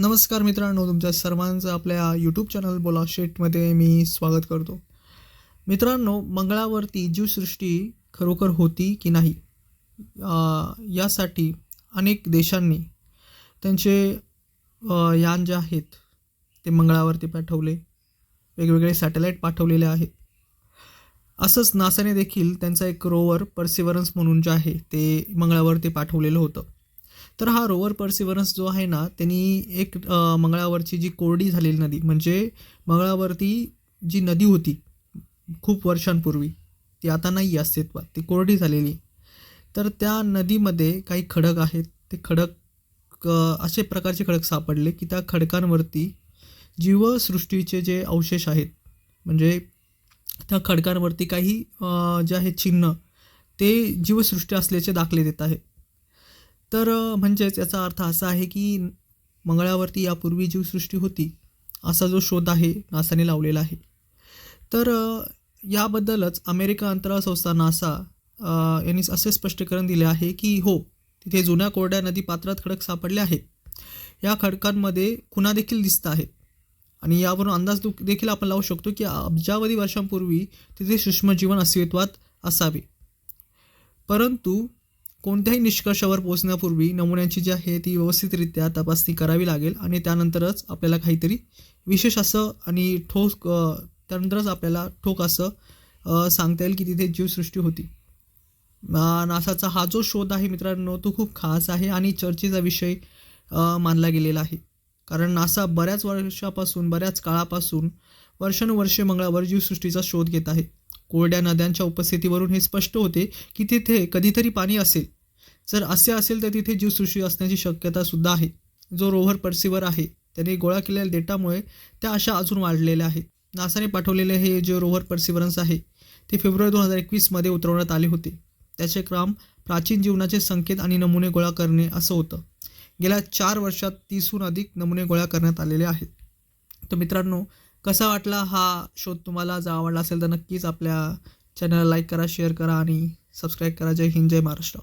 नमस्कार मित्रांनो तुमच्या सर्वांचं आपल्या यूट्यूब चॅनल बोला शेटमध्ये मी स्वागत करतो. मित्रांनो मंगळावरती जीवसृष्टी खरोखर होती की नाही? यासाठी अनेक देशांनी त्यांचे यान जे आहेत ते मंगळावरती पाठवले. वेगवेगळे सॅटेलाईट पाठवलेले आहेत. असंच नासाने देखील त्यांचा एक रोवर पर्सिवरन्स म्हणून जे आहे ते मंगळावरती पाठवलेलं होतं. तर हा रोवर पर्सिवरन्स जो आहे ना त्यांनी एक मंगळावरची जी कोरडी झालेली नदी म्हणजे मंगळावरती जी नदी होती खूप वर्षांपूर्वी ती आता नाही आहे अस्तित्वात ती कोरडी झालेली. तर त्या नदीमध्ये काही खडक आहेत ते खडक असे प्रकारचे खडक सापडले की त्या खडकांवरती जीवसृष्टीचे जे अवशेष आहेत म्हणजे त्या खडकांवरती काही जे आहे चिन्ह ते जीवसृष्टी असल्याचे दाखले देत आहे तर म्हणजेच याचा अर्थ असा आहे की मंगळावरती यापूर्वी जीवसृष्टी होती असा जो शोध आहे नासाने लावलेला आहे. तर याबद्दलच अमेरिका अंतराळ संस्था नासा यांनी असे स्पष्टीकरण दिले आहे की हो तिथे जुन्या कोरड्या नदी पात्रात खडक सापडले आहेत. या खडकांमध्ये खुणा देखील दिसत आहेत आणि यावरून अंदाज देखील आपण लावू शकतो की अब्जावधी वर्षांपूर्वी तिथे सूक्ष्मजीवन अस्तित्वात असावे. परंतु कोणत्याही निष्कर्षावर पोहोचण्यापूर्वी नमुन्यांची जी आहे ती व्यवस्थितरित्या तपासणी करावी लागेल आणि त्यानंतरच आपल्याला काहीतरी विशेष असं आणि ठोस त्यानंतरच आपल्याला ठोक असं सांगता येईल की तिथे जीवसृष्टी होती. नासाचा हा जो शोध आहे मित्रांनो तो खूप खास आहे आणि चर्चेचा विषय मानला गेलेला आहे. कारण नासा बऱ्याच वर्षापासून बऱ्याच काळापासून वर्षानुवर्षे मंगळावर जीवसृष्टीचा शोध घेत आहे. कोरड्या नद्यांच्या उपस्थितीवरून हे स्पष्ट होते की तिथे कधीतरी पाणी असेल. जर असे असेल तर तिथे जीवसृष्टी असण्याची शक्यता सुद्धा आहे. जो रोव्हर पर्सिवर आहे त्याने गोळा केलेल्या डेटामुळे त्या अशा अजून वाढलेल्या आहेत. नासाने पाठवलेले हे जे रोव्हर पर्सिवरन्स आहे ते फेब्रुवारी दोन हजार एकवीसमध्ये उतरवण्यात आले होते. त्याचे काम प्राचीन जीवनाचे संकेत आणि नमुने गोळा करणे असं होतं. गेल्या चार वर्षात तीसहून अधिक नमुने गोळा करण्यात आलेले आहेत. तर मित्रांनो कसा वाटला हा शोध तुम्हाला? जर आवडला असेल तर नक्कीच आपल्या चॅनलला लाईक करा शेअर करा आणि सबस्क्राईब करा. जय हिंद जय महाराष्ट्र.